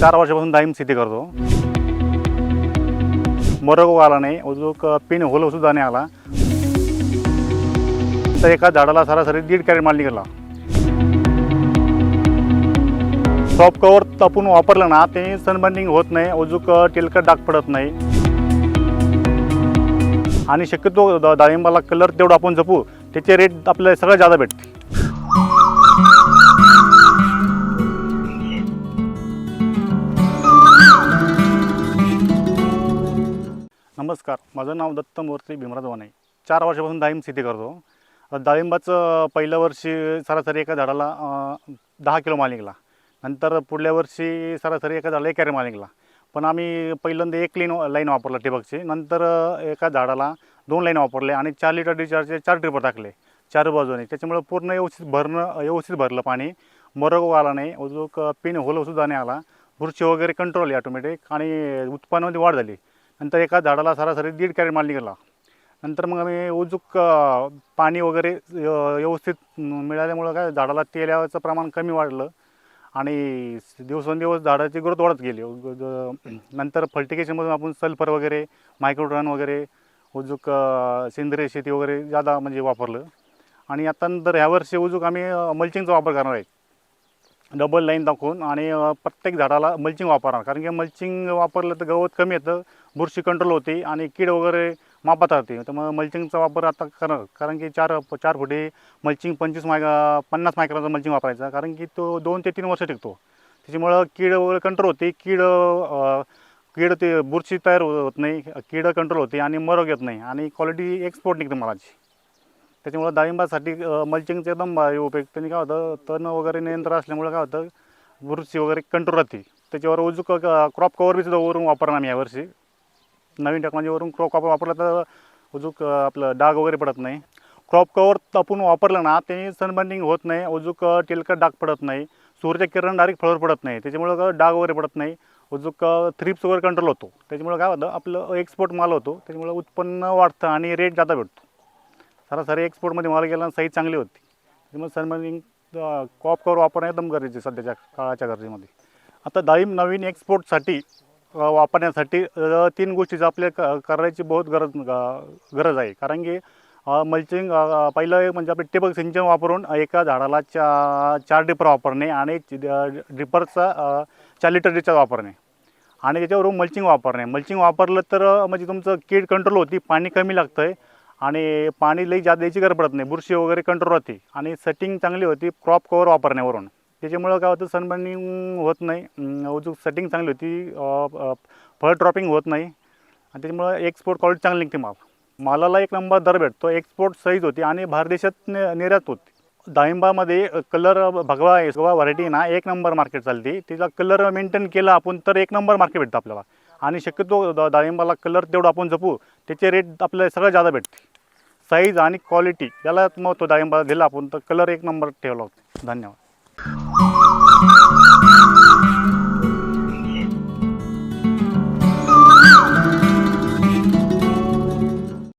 चार वर्षापासून डाळिंब शेती करतो. मरगो आला नाही अजून पिन होल सुद्धा नाही आला. तर एका झाडाला सरासरी दीड कॅरेट माल निघाला. टॉप कवर तापून वापरलं ना ते सनबर्निंग होत नाही अजूक तेलकट डाग पडत नाही. आणि शक्यतो द- डाळिंबाला कलर तेवढं आपण जपू त्याचे रेट आपल्याला सगळ्यात जादा भेटते नमस्कार. माझं नाव दत्त मूर्ती भीमराज आहे चार वर्षापासून डाळिंब शेती करतो. डाळिंबाचं पहिल्या वर्षी सरासरी एका झाडाला दहा किलो माल निघाला. नंतर पुढल्या वर्षी सरासरी एका झाडाला एक माल निघाला. पण आम्ही पहिल्यांदा एक लाईन लाईन वापरला ठिबकची. नंतर एका झाडाला दोन लाईन वापरले आणि चार लिटर डिचार्जचे चार ट्रिपर टाकले. चार बाजूने. त्याच्यामुळं पूर्ण व्यवस्थित भरणं व्यवस्थित भरलं पाणी. मरग आला नाही. अजून पिन होलसुद्धा नाही आला. बुरशी वगैरे कंट्रोल आली ऑटोमॅटिक आणि उत्पन्नामध्ये वाढ झाली. नंतर एका झाडाला सरासरी दीड कॅरेट माल निघाला. नंतर मग आम्ही उजूक पाणी वगैरे व्यवस्थित मिळाल्यामुळं काय झाडाला तेलाचं प्रमाण कमी वाढलं आणि दिवसेंदिवस झाडाची ग्रोथ वाढत गेली. नंतर फर्टिगेशनमधून आपण सल्फर वगैरे मायक्रोड्रॉन वगैरे उजूक सेंद्रिय शेती वगैरे जादा म्हणजे वापरलं. आणि आता नंतर ह्या वर्षी उजूक आम्ही मल्चिंगचा वापर करणार आहे डबल लाईन दाखवून आणि प्रत्येक झाडाला मल्चिंग वापरणार. कारण की मल्चिंग वापरलं तर गवत कमी येतं बुरशी कंट्रोल होते आणि कीड वगैरे मापात राहते. त्यामुळे मल्चिंगचा वापर आता करणार. कारण की चार चार फुटे मल्चिंग पंचवीस माय पन्नास मायक्रोनचा मल्चिंग वापरायचा. कारण की तो दोन ते तीन वर्ष टिकतो. त्याच्यामुळं कीड वगैरे कंट्रोल होते. कीड कीड ते बुरशी तयार होत नाही. कीड कंट्रोल होते आणि मरग येत नाही. आणि क्वालिटी एक्सपोर्ट निघते मालाची. त्याच्यामुळं डाळिंबासाठी मल्चिंगचे मल्चिंगचं एकदम उपयोग. त्यांनी काय होतं तण वगैरे नियंत्रण असल्यामुळे काय होतं बुरशी वगैरे कंट्रोल राहते. त्याच्यावर उजूक क्रॉप कवर बी सुद्धा वरून वापरणार आम्ही यावर्षी. नवीन टेक्नॉलॉजीवरून क्रॉप कवर वापरला तर उजूक आपलं डाग वगैरे पडत नाही. क्रॉप कवर आपण वापरलं ना ते सनबर्निंग होत नाही. अजूक तेलकट डाग पडत नाही. सूर्य किरण डायरेक्ट फळवर पडत नाही. त्याच्यामुळं डाग वगैरे पडत नाही. अजूक थ्रिप्स वगैरे कंट्रोल होतो. त्याच्यामुळं काय होतं आपलं एक्सपोर्ट माल होतो. त्याच्यामुळं उत्पन्न वाढतं आणि रेट जादा भेटतो. सरासरी एक्सपोर्टमध्ये माल गेला साईज चांगली होती. त्यामुळे सनबर्निंग कॉप कवर वापरणं एकदम गरजेचे आहे सध्याच्या काळाच्या गरजेमध्ये. आता डाळिंब नवीन एक्सपोर्टसाठी वापरण्यासाठी तीन गोष्टीचं आपल्या क करायची बहुत गरज ग- गरज आहे. कारण की मल्चिंग पहिलं म्हणजे आपले टेबल सिंचन वापरून एका झाडाला चा चार ड्रिपर वापरणे आणि ड्रिपरचा चार लिटर रिचार्ज वापरणे. आणि त्याच्यावरून मल्चिंग वापरणे. मल्चिंग वापरलं तर म्हणजे तुमचं कीड कंट्रोल होती पाणी कमी लागतं आहे आणि पाणी लई जास्त द्यायची गरज पडत नाही. बुरशी वगैरे कंट्रोल होती. आणि सेटिंग चांगली होती क्रॉप कवर वापरण्यावरून. त्याच्यामुळं काय होतं सनबर्निंग होत नाही. उजू अजून सेटिंग चांगली होती. फळ ड्रॉपिंग होत नाही. आणि त्याच्यामुळं एक्सपोर्ट क्वालिटी चांगली निघते माल. मालाला एक नंबर दर भेटतो. एक्सपोर्ट सहीज होती आणि भारदेशात निर्यात होती. डाळिंबामध्ये कलर भगवा भगवा व्हरायटी ना एक नंबर मार्केट चालते. तिचा कलर मेंटेन केला आपण तर एक नंबर मार्केट भेटतं आपल्याला. आणि शक्यतो डाळिंबाला कलर तेवढं आपण जपू त्याचे रेट आपल्याला सगळं जादा भेटते. साईज आणि क्वालिटी याला महत्त्व डाळिंबाला दिला आपण. तर कलर एक नंबर ठेवला होता. धन्यवाद.